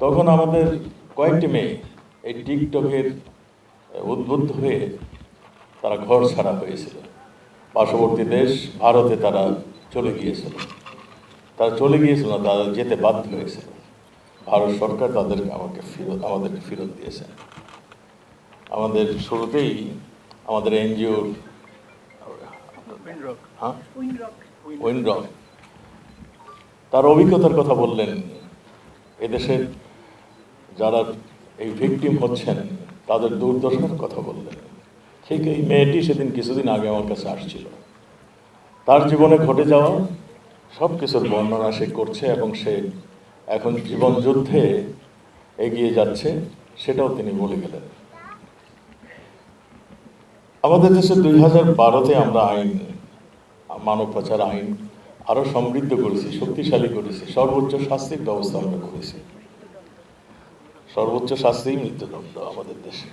তখন আমাদের কয়েকটি মেয়ে এই টিকটকের উদ্বুদ্ধ হয়ে তারা ঘর ছাড়া হয়েছিল। পার্শ্ববর্তী দেশ ভারতে তারা চলে গিয়েছিল। তারা চলে গিয়েছিল না তারা যেতে বাধ্য হয়েছিল। ভারত সরকার তাদেরকে আমাকে ফেরত আমাদেরকে ফেরত দিয়েছে। আমাদের শুরুতেই আমাদের এনজিওর হ্যাঁ? তার অভিজ্ঞতার কথা বললেন এদেশের যারা এই ভিকটিম হচ্ছেন, তাদের দুর্দশার কথা বললেন। ঠিক এই মেয়েটি সেদিন কিছুদিন আগে আমার কাছে আসছিল। তার জীবনে ঘটে যাওয়া সব কিছুর বর্ণনা সে করছে এবং সে এখন জীবন যুদ্ধে এগিয়ে যাচ্ছে, সেটাও তিনি বলে গেলেন। আমাদের দেশে দুই হাজার বারোতে আমরা আইন, মানব পাচার আইন আরও সমৃদ্ধ করেছি, শক্তিশালী করেছি, সর্বোচ্চ শাস্তির ব্যবস্থা আমরা করেছি। সর্বোচ্চ শাস্তি মৃত্যুদণ্ড আমাদের দেশে।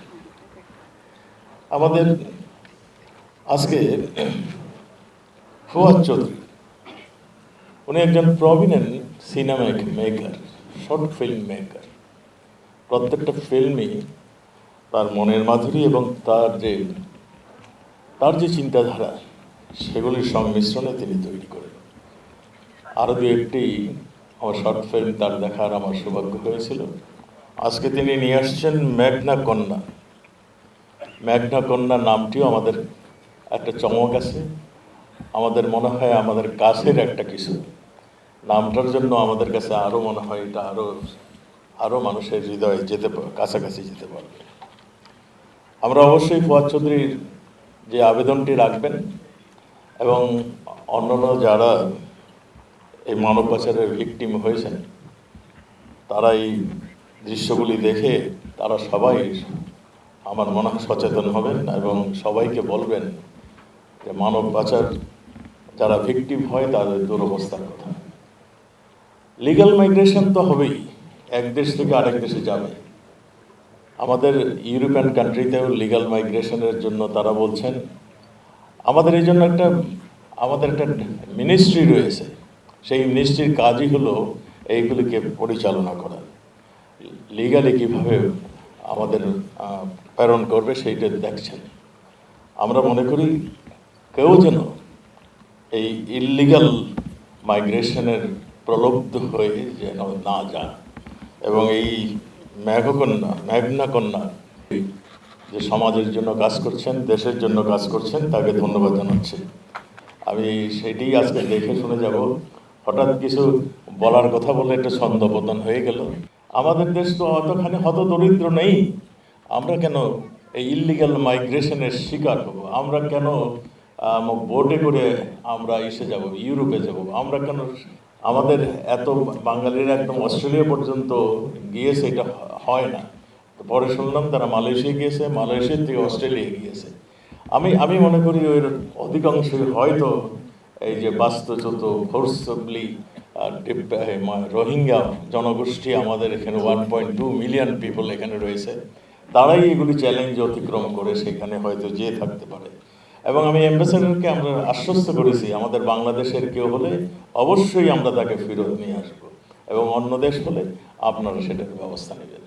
আমাদের আজকে ফুয়াদ চৌধুরী, উনি একজন prominent cinema maker short film maker প্রত্যেকটা ফিল্মই তার মনের মাধুরী এবং তার যে তার যে চিন্তাধারা, সেগুলির সংমিশ্রণে তিনি তৈরি করেন। আরও দু একটি আমার শর্ট ফিল্ম তার দেখার আমার সৌভাগ্য হয়েছিল। আজকে তিনি নিয়ে আসছেন মেঘনা কন্যা। মেঘনা কন্যা নামটিও আমাদের একটা চমক আছে। আমাদের মনে হয় আমাদের কাছের একটা কিছু। নামটার জন্য আমাদের কাছে আরও মনে হয় এটা আরও আরও মানুষের হৃদয়ে যেতে কাছাকাছি যেতে পারবে। আমরা অবশ্যই ফুয়াদ চৌধুরীর যে আবেদনটি রাখবেন এবং অন্যান্য যারা এই মানব পাচারের ভিকটিম হয়েছেন তারা এই দৃশ্যগুলি দেখে তারা সবাই আমার মনে হয় সচেতন হবেন এবং সবাইকে বলবেন যে মানব পাচার, যারা ভিকটিম হয় তাদের দুরবস্থার কথা। লিগাল মাইগ্রেশন তো হবেই, এক দেশ থেকে আরেক দেশে যাবে। আমাদের ইউরোপিয়ান কান্ট্রিতেও লিগ্যাল মাইগ্রেশনের জন্য তারা বলছেন, আমাদের এই জন্য একটা, আমাদের একটা মিনিস্ট্রি রয়েছে। সেই মিনিস্ট্রির কাজই হলো এইগুলিকে পরিচালনা করা। লিগালি কীভাবে আমাদের প্রেরণ করবে সেইটা দেখছেন। আমরা মনে করি কেউ যেন এই ইললিগাল মাইগ্রেশনের প্রলব্ধ হয়ে যেন না যান এবং এই মেঘকন্যা মেঘনা কন্যা যে সমাজের জন্য কাজ করছেন, দেশের জন্য কাজ করছেন, তাকে ধন্যবাদ জানাচ্ছি। আমি সেটি আজকে দেখে শুনে যাব। হঠাৎ কিছু বলার কথা বলে একটা ছন্দপতন হয়ে গেল। আমাদের দেশ তো অতখানি হত দরিদ্র নেই। আমরা কেন এই ইলিগাল মাইগ্রেশনের শিকার হব? আমরা কেন বোটে করে আমরা এসে যাব, ইউরোপে যাব? আমরা কেন আমাদের এত বাঙালিরা একদম অস্ট্রেলিয়া পর্যন্ত গিয়েছে, এটা হয় না। পরে শুনলাম তারা মালয়েশিয়া গিয়েছে মালয়েশিয়া থেকে অস্ট্রেলিয়া গিয়েছে। আমি আমি মনে করি ওই অধিকাংশই হয়তো এই যে বাস্তুচ্যুত ফোর্সবলি রোহিঙ্গা জনগোষ্ঠী আমাদের এখানে one point two million people এখানে রয়েছে। তারাই এগুলি চ্যালেঞ্জ অতিক্রম করে সেখানে হয়তো যেয়ে থাকতে পারে। এবং আমি অ্যাম্বাসেডারকে আমরা আশ্বস্ত করেছি, আমাদের বাংলাদেশের কেউ হলে অবশ্যই আমরা তাকে ফেরত নিয়ে আসব এবং অন্য দেশ হলে আপনারা সেটার ব্যবস্থা নেবেন।